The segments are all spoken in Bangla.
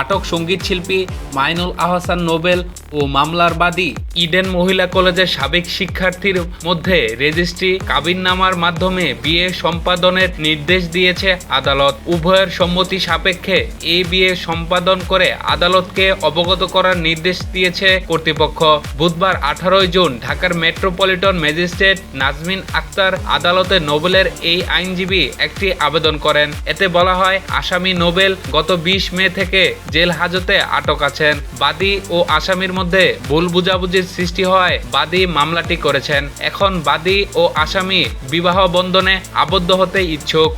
আটক সংগীত শিল্পী মাইনুল আহসান নোবেল ও মামলার বাদী ইডেন মহিলা কলেজের সাবেক শিক্ষার্থীর মধ্যে রেজিস্ট্রি কাবিননামার মাধ্যমে বিয়ে সম্পাদনের নির্দেশ দিয়েছে আদালত। উভয়ের সম্মতি সাপেক্ষে এই বিয়ে সম্পাদন করে আদালতকে অবগত করার নির্দেশ দিয়েছে কর্তৃপক্ষ। বুধবার আঠারোই জুন ঢাকার মেট্রোপলিটন ম্যাজিস্ট্রেট নাজমিন আক্তার আদালতে নোবেলের এই আইনজীবী একটি আবেদন করেন। এতে বলা হয়, আসামি নোবেল গত বিশ মে থেকে জেল হাজতে আটক আছেন। বাদী ও আসামির মধ্যে ভুল বুঝাবুঝির সৃষ্টি হওয়ায় বাদী মামলাটি করেছেন। এখন বাদী ও আসামি বিবাহ বন্ধনে আবদ্ধ হতে ইচ্ছুক।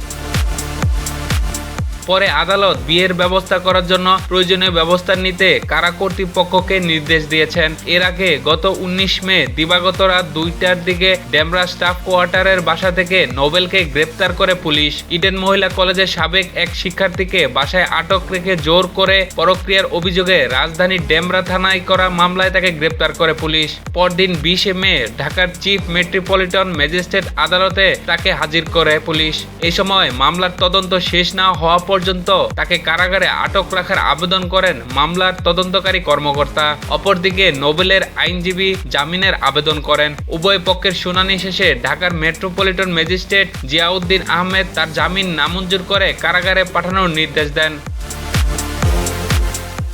পরে আদালত বিয়ের ব্যবস্থা করার জন্য প্রয়োজনীয় ব্যবস্থা নিতে কারা কর্তৃপক্ষকে নির্দেশ দিয়েছেন। এর আগে গত উনিশ মে দিবাগত রাত দুইটার দিকে ডেমরা স্টাফ কোয়ার্টারের বাসা থেকে নোবেলকে গ্রেপ্তার করে পুলিশ। ইডেন মহিলা কলেজের সাবেক এক শিক্ষার্থীকে বাসায় আটক রেখে জোর করে পরক্রিয়ার অভিযোগে রাজধানীর ডেমরা থানায় করা মামলায় তাকে গ্রেপ্তার করে পুলিশ। পরদিন বিশে মে ঢাকার চিফ মেট্রোপলিটন ম্যাজিস্ট্রেট আদালতে তাকে হাজির করে পুলিশ। এই সময় মামলার তদন্ত শেষ না হওয়া পর্যন্ত তাকে কারাগারে আটক রাখার আবেদন করেন মামলার তদন্তকারী কর্মকর্তা। অপরদিকে নোবেলের আইনজীবী জামিনের আবেদন করেন। উভয় পক্ষের শুনানি শেষে ঢাকার মেট্রোপলিটন ম্যাজিস্ট্রেট জিয়াউদ্দিন আহমেদ তার জামিন নামঞ্জুর করে কারাগারে পাঠানোর নির্দেশ দেন।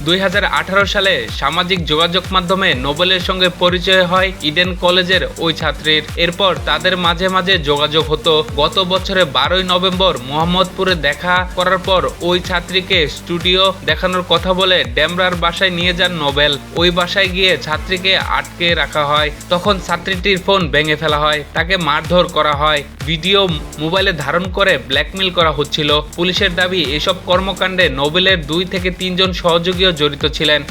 দুই হাজার আঠারো সালে সামাজিক যোগাযোগ মাধ্যমে নোবেলের সঙ্গে পরিচয় হয় ইডেন কলেজের ওই ছাত্রীর। এরপর তাদের মাঝে মাঝে যোগাযোগ হতো। গত বছরে বারোই নভেম্বর মোহাম্মদপুরে দেখা করার পর ওই ছাত্রীকে স্টুডিও দেখানোর কথা বলে ডেমরার বাসায় নিয়ে যান নোবেল। ওই বাসায় গিয়ে ছাত্রীকে আটকে রাখা হয়। তখন ছাত্রীটির ফোন ভেঙে ফেলা হয়। তাকে মারধর করা হয়। ভিডিও মোবাইলে ধারণ করে ব্ল্যাকমেল করা হচ্ছিল। পুলিশের দাবি, এসব কর্মকাণ্ডে নোবেলের দুই থেকে তিনজন সহযোগীও জড়িত ছিলেন।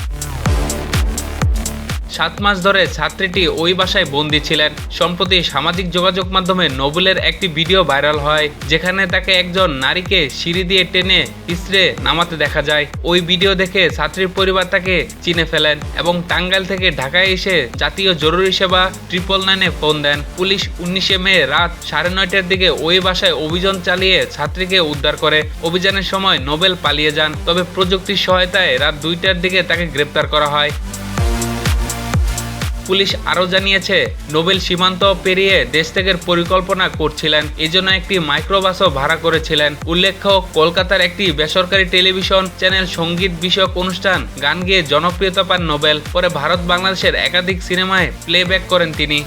সাত মাস ধরে ছাত্রীটি ওই বাসায় বন্দী ছিলেন। সম্প্রতি সামাজিক যোগাযোগ মাধ্যমে নোবেলের একটি ভিডিও ভাইরাল হয়, যেখানে তাকে একজন নারীকে সিঁড়ি দিয়ে টেনে ইসরে নামাতে দেখা যায়। ওই ভিডিও দেখে ছাত্রীর পরিবার তাকে চিনে ফেলেন এবং টাঙ্গাইল থেকে ঢাকায় এসে জাতীয় জরুরি সেবা ট্রিপল নাইনে ফোন দেন। পুলিশ উনিশে মে রাত সাড়ে নয়টার দিকে ওই বাসায় অভিযান চালিয়ে ছাত্রীকে উদ্ধার করে। অভিযানের সময় নোবেল পালিয়ে যান, তবে প্রযুক্তির সহায়তায় রাত দুইটার দিকে তাকে গ্রেপ্তার করা হয়। পুলিশ আরও জানিয়েছে, নোবেল সীমান্ত পেরিয়ে দেশ ত্যাগের পরিকল্পনা করছিলেন। এজন্য একটি মাইক্রোবাসও ভাড়া করেছিলেন। উল্লেখ্য, কলকাতার একটি বেসরকারি টেলিভিশন চ্যানেল সংগীত বিষয়ক অনুষ্ঠান গান গেয়ে জনপ্রিয়তা পান নোবেল। পরে ভারত বাংলাদেশের একাধিক সিনেমায় প্লেব্যাক করেন তিনি।